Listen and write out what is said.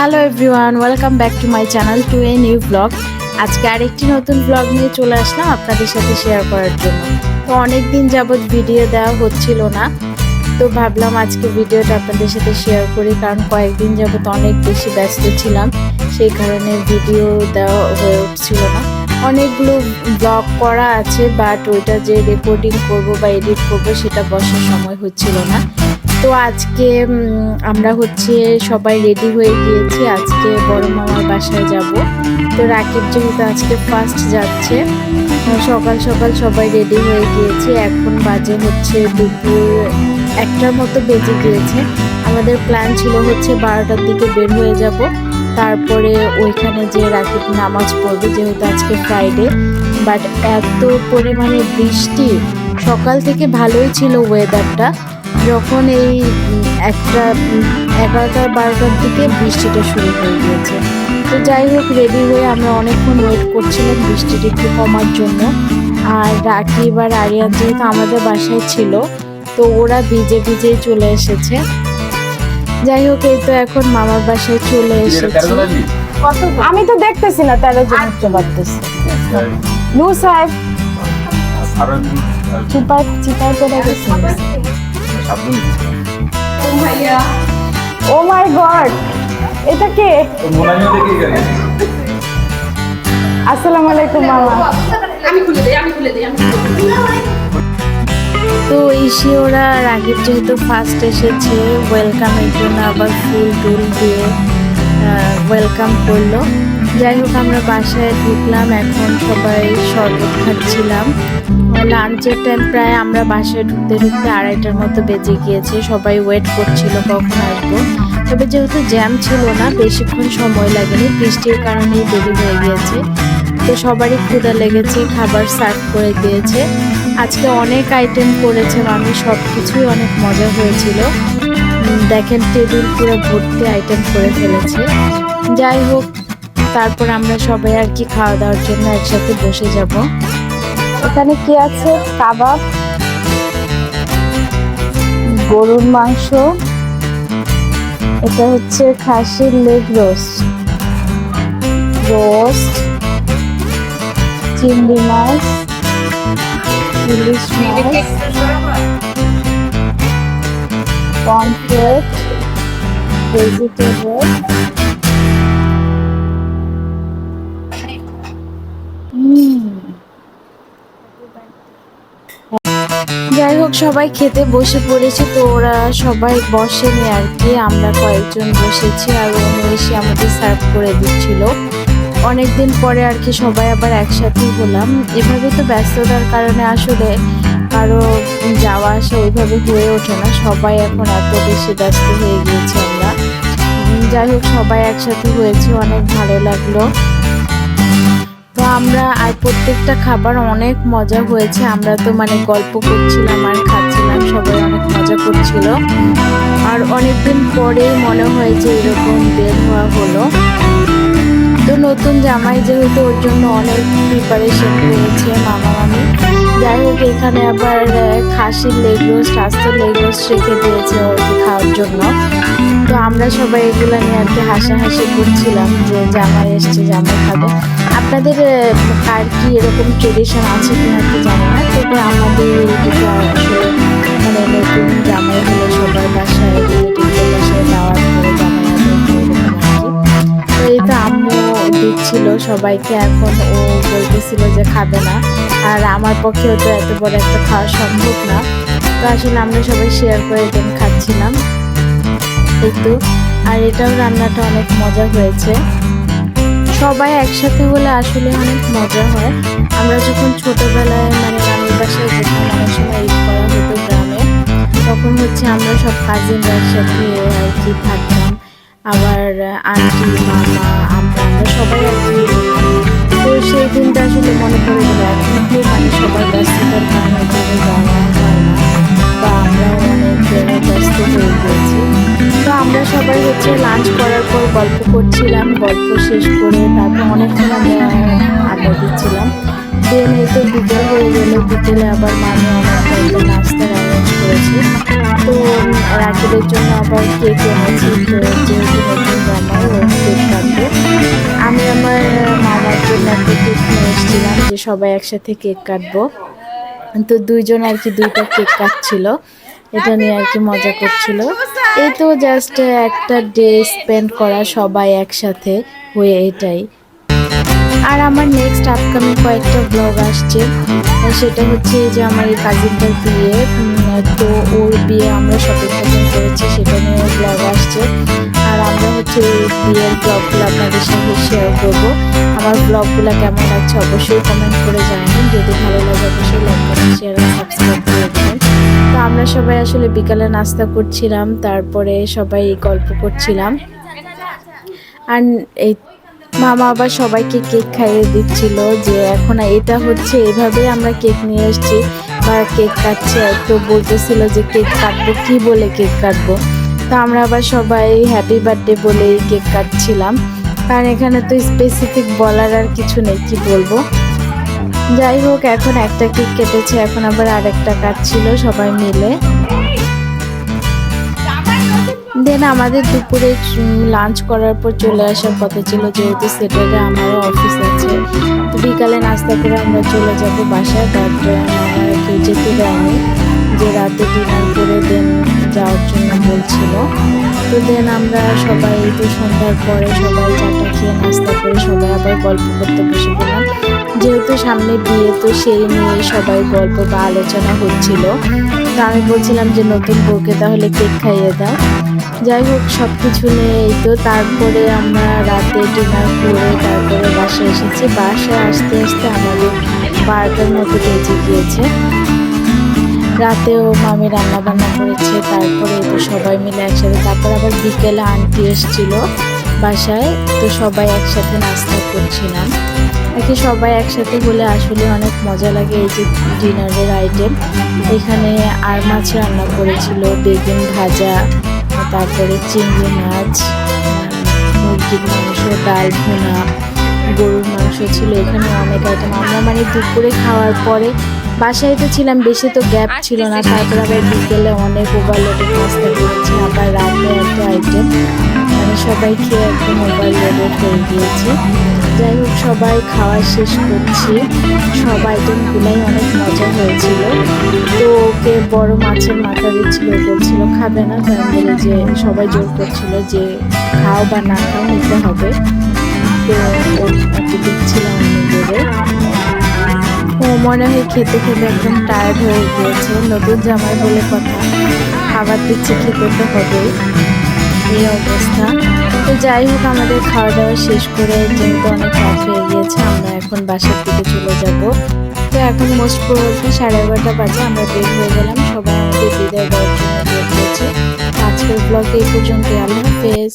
Hello everyone, welcome back to my channel to a new blog. আজকে আরেকটি নতুন blog নিয়ে চলে আসলাম আপনাদের সাথে শেয়ার করার জন্য। তো অনেক দিন যাবৎ ভিডিও দেওয়া হচ্ছিল না, তো ভাবলাম আজকে ভিডিওটা আপনাদের সাথে শেয়ার করি, কারণ কয়েকদিন যাবৎ অনেক বেশি ব্যস্ত ছিলাম, সেই কারণে ভিডিও দেওয়া হয়ে উঠছিল না। অনেকগুলো ব্লগ করা আছে, বাট ওইটা যে রেকর্ডিং করব বা এডিট করব সেটা বসার সময় হচ্ছিল না। তো আজকে আমরা হচ্ছে সবাই রেডি হয়ে গিয়েছি আজকে বড় মামার বাসায় যাব। তো রাকিব যেহেতু আজকে ফার্স্ট যাচ্ছে সকাল সকাল সবাই রেডি হয়ে গিয়েছি। এখন বাজে হচ্ছে দুপুর একটার মতো বেজে গিয়েছে। আমাদের প্ল্যান ছিল হচ্ছে বারোটার দিকে বের হয়ে যাব। তারপরে ওইখানে যে রাকিব নামাজ পড়বে, যেহেতু আজকে ফ্রাইডে বাট এত পরিমাণে বৃষ্টি, সকাল থেকে ভালোই ছিল ওয়েদারটা যখন এই একটা এগারোটা বারোটার দিকে বৃষ্টিটা শুরু হয়ে গিয়েছে। তো যাই হোক রেডি হয়ে আমরা অনেকক্ষণ ওয়েট করছিলাম বৃষ্টিটা একটু কমার জন্য। আর রাকিব আর আরিয়ান যেহেতু আমাদের বাসায় ছিল তো ওরা ভিজে ভিজেই চলে এসেছে। যাই হোক এই তো এখন মামার বাসায় চলে এসেছি। আমি তো দেখতেছি না তেরো জন। উঠতে পারতেছি নু সাহেব চিপা চিপাই করে গেছে। ও মাই গড এটা কে? আসসালামু আলাইকুম মামা আমি খুলে দিই আমি খুলে দিই আমি খুলে দিই। তো এসে ওরা রাগের যেহেতু ফার্স্ট এসেছে ওয়েলকামের জন্য আবার ফুল টুল দিয়ে ওয়েলকাম করল। যাই হোক আমরা বাসায় ঢুকলাম এখন সবাই শরবত খাচ্ছিলাম। লাঞ্চের টাইম প্রায় আমরা বাসায় ঢুকতে ঢুকতে আড়াইটার মতো বেজে গিয়েছে। সবাই ওয়েট করছিল কখন আসব। তবে যেহেতু জ্যাম ছিল না, বেশিক্ষণ সময় লাগেনি। বৃষ্টির কারণেই দেরি হয়ে গিয়েছে। তো সবারই ক্ষুধা লেগেছে, খাবার সার্ভ করে দিয়েছে। আজকে অনেক আইটেম করেছে আমি সব কিছুই অনেক মজা হয়েছিল। দেখেন টেবিল পুরো ভর্তি আইটেম করে ফেলেছে। যাই হোক, তারপর আমরা সবাই আর কি খাওয়া দাওয়ার জন্য একসাথে বসে যাব। এখানে কি আছে? কাবাব, গরুর মাংস, এটা হচ্ছে খাসির লেগ রোস্ট রোস্ট, চিংড়ি মাছ, ইলিশ মাছ, পমফ্রেট, ভেজিটেবল যাই হোক, সবাই খেতে বসে পড়েছে তো ওরা সবাই বসেনি আর কি। আমরা কয়েকজন বসেছি আর উনি এসে আমাদের সার্ভ করে দিচ্ছিল। অনেকদিন পরে আর কি সবাই আবার একসাথেই হলাম। এভাবে তো ব্যস্ততার কারণে আসলে কারও যাওয়া আসা ওইভাবে হয়ে ওঠে না। সবাই এখন এত বেশি ব্যস্ত হয়ে গিয়েছে আমরা। যাই হোক, সবাই একসাথে হয়েছে, অনেক ভালো লাগল। আমরা আর প্রত্যেকটা খাবার অনেক মজা হয়েছে। আমরা তো মানে গল্প করছিলাম আর খাচ্ছিলাম, সবাই অনেক মজা করছিল। আর অনেকদিন পরেই মনে হয় যে এরকম বের হওয়া হলো। তো নতুন জামাই যেহেতু ওর জন্য অনেক প্রিপারেশন করেছে মামা মামি, যাই হোক এখানে আবার খাসির লেগ রোস্ট আস্ত লেগ রোস্ট রেখে দিয়েছে ওকে খাওয়ার জন্য। তো আমরা সবাই এগুলো নিয়ে আর কি হাসাহাসি করছিলাম যে জামাই এসছে জামাই খাবে। আপনাদের আহ, কার কি এরকম ট্রেডিশন আছে কি কিনা কি জানি না তবে আমাদের মানে নতুন জামাই হলে সবার বাসায় আর তো এই তো সবাইকে এখন ও বলতেছিল যে খাবে না। আর আমার পক্ষেও তো এত বড় একটা খাওয়া সম্ভব না। তো আসলে আমরা সবাই শেয়ার করে দেন খাচ্ছিলাম। একটু আর এটাও রান্নাটা অনেক মজা হয়েছে। সবাই একসাথে হলে আসলে অনেক মজা হয়। আমরা যখন ছোটবেলায় মানে নানির বাসায় যেতাম অনেক সময় ঈদ করা হতো গ্রামে, তখন হচ্ছে আমরা সব কাজিনরা একসাথে আর কি থাকতাম। আবার আন্টি, মামা, আমরা আমরা সবাই কি। তো সেই দিনটা আসলে মনে পড়ে গেল। এখন মানে সবার ব্যস্ততার কারণে হচ্ছে লাঞ্চ করার পর গল্প করছিলাম, গল্প শেষ করে তারপর অনেক আমি আড্ডা দিচ্ছিলাম। দেন এই তো বিকেল হয়ে গেল, বিকেলে আবার মানে অনেক নাস্তার অ্যারেঞ্জ করেছে। তো রাখিদের জন্য আবার কেক এনেছি, তো যেহেতু নতুন ও কেক কাটবে। আমি আমার মামার জন্য একটা কেক নিয়ে এসেছিলাম যে সবাই একসাথে কেক কাটবো। তো দুইজন আর কি দুইটা কেক কাটছিল। এটা নিয়ে আর কি মজা করছিল। এই তো জাস্ট একটা ডে স্পেন্ড করা সবাই একসাথে হয়ে এটাই। আর আমার নেক্সট আপকামিং কয়েকটা ব্লগ আসছে। সেটা হচ্ছে যে আমার এই কাজিনটার বিয়ে। তো ওর বিয়ে আমরা শপিং টপিং করেছি, সেটা নিয়ে ব্লগ আসছে। আর আমরা হচ্ছে এই বিয়ের ব্লগগুলো আপনাদের সঙ্গে শেয়ার করব। আমার ব্লগগুলো কেমন লাগছে অবশ্যই কমেন্ট করে জানাবেন। যদি ভালো লাগে অবশ্যই লাইক করেন শেয়ার আর সাবস্ক্রাইব করে দেবেন। তো আমরা সবাই আসলে বিকালে নাস্তা করছিলাম, তারপরে সবাই গল্প করছিলাম। আর এই মামা আবার সবাইকে কেক খাইয়ে দিচ্ছিল যে এখন এটা হচ্ছে এভাবে আমরা কেক নিয়ে এসেছি। বা কেক কাটছে তো বলতেছিল যে কেক কাটবো কি বলে কেক কাটবো। তো আমরা আবার সবাই হ্যাপি বার্থডে বলেই কেক কাটছিলাম। কারণ এখানে তো স্পেসিফিক বলার আর কিছু নেই, কি বলব? যাই হোক, এখন একটা কেক কেটেছে, এখন আবার আরেকটা কাটছিল সবাই মিলে। দেন আমাদের দুপুরে লাঞ্চ করার পর চলে আসার কথা ছিল, যেহেতু স্যাটারডে আমারও অফিস আছে। বিকালে নাস্তা করে আমরা চলে যাব বাসায় আমার কেউ যেতে দেয়নি। যে রাতে ডিনার করে দেন বলছিল তো দেন আমরা সবাই তো সন্ধ্যার পরে সবাই চাটা খেয়ে নাস্তা করে সবাই আবার গল্প করতে বসে পড়লাম। যেহেতু সামনে বিয়ে, তো সেই নিয়ে সবাই গল্প বা আলোচনা হচ্ছিল। তো আমি বলছিলাম যে, নতুন বউকে তাহলে কেক খাইয়ে দাও। যাই হোক সব কিছু নিয়ে এই তো তারপরে আমরা রাতে ডিনার করে তারপরে বাসায় এসেছি। বাসায় আসতে আসতে আমাদের বারোটার মতো বেজে গিয়েছে। রাতেও মামি রান্না বান্না করেছে, তারপরে তো সবাই মিলে একসাথে, তারপর আবার বিকেলে আন্টি এসেছিল বাসায়, তো সবাই একসাথে নাস্তা করছিলাম। আর কি সবাই একসাথে হলে আসলে অনেক মজা লাগে এই যে ডিনারের আইটেম। এখানে আর মাছ রান্না করেছিল, বেগুন ভাজা, তারপরে চিংড়ি মাছ, মুরগির মাংস, ডাল ভুনা, গরুর মাংস ছিল, এখানে অনেক আইটেম। আমরা মানে দুপুরে খাওয়ার পরে বাসায় তো ছিলাম বেশি তো গ্যাপ ছিল না। তারপর আবার বিকেলে অনেক ওভারলোডেড নাস্তা করেছি আবার রাতে একটা আইটেম মানে সবাই খেয়ে একদম ওভারলোডেড হয়ে গিয়েছে যাই হোক সবাই খাওয়া শেষ করছি। সব আইটেমগুলাই অনেক মজা হয়েছিল। তো ওকে বড় মাছের মাথা দিচ্ছিল বলছিল খাবে না? তার বলে যে সবাই জোর করছিল যে খাও বা না খাও নিতে হবে। তো ওকে দিচ্ছিলাম আমি করে ও মনে হয় খেতে খেতে একদম টায়ার্ড হয়ে গিয়েছে। নতুন জামাই বলে কথা। খাবার দিচ্ছে, খেতে তো হবেই। এই অবস্থা। তো যাই হোক, আমাদের খাওয়া দাওয়া শেষ করে যেহেতু অনেক রাত হয়ে গিয়েছে, আমরা এখন বাসার দিকে চলে যাব। তো এখন মোস্ট প্রবলি সাড়ে এগারোটা বাজে, আমরা বের হয়ে গেলাম। সবাই আমাদের বিদায় দেওয়ার জন্য আজকের ব্লগে এই পর্যন্ত আল্লাহ হাফেজ।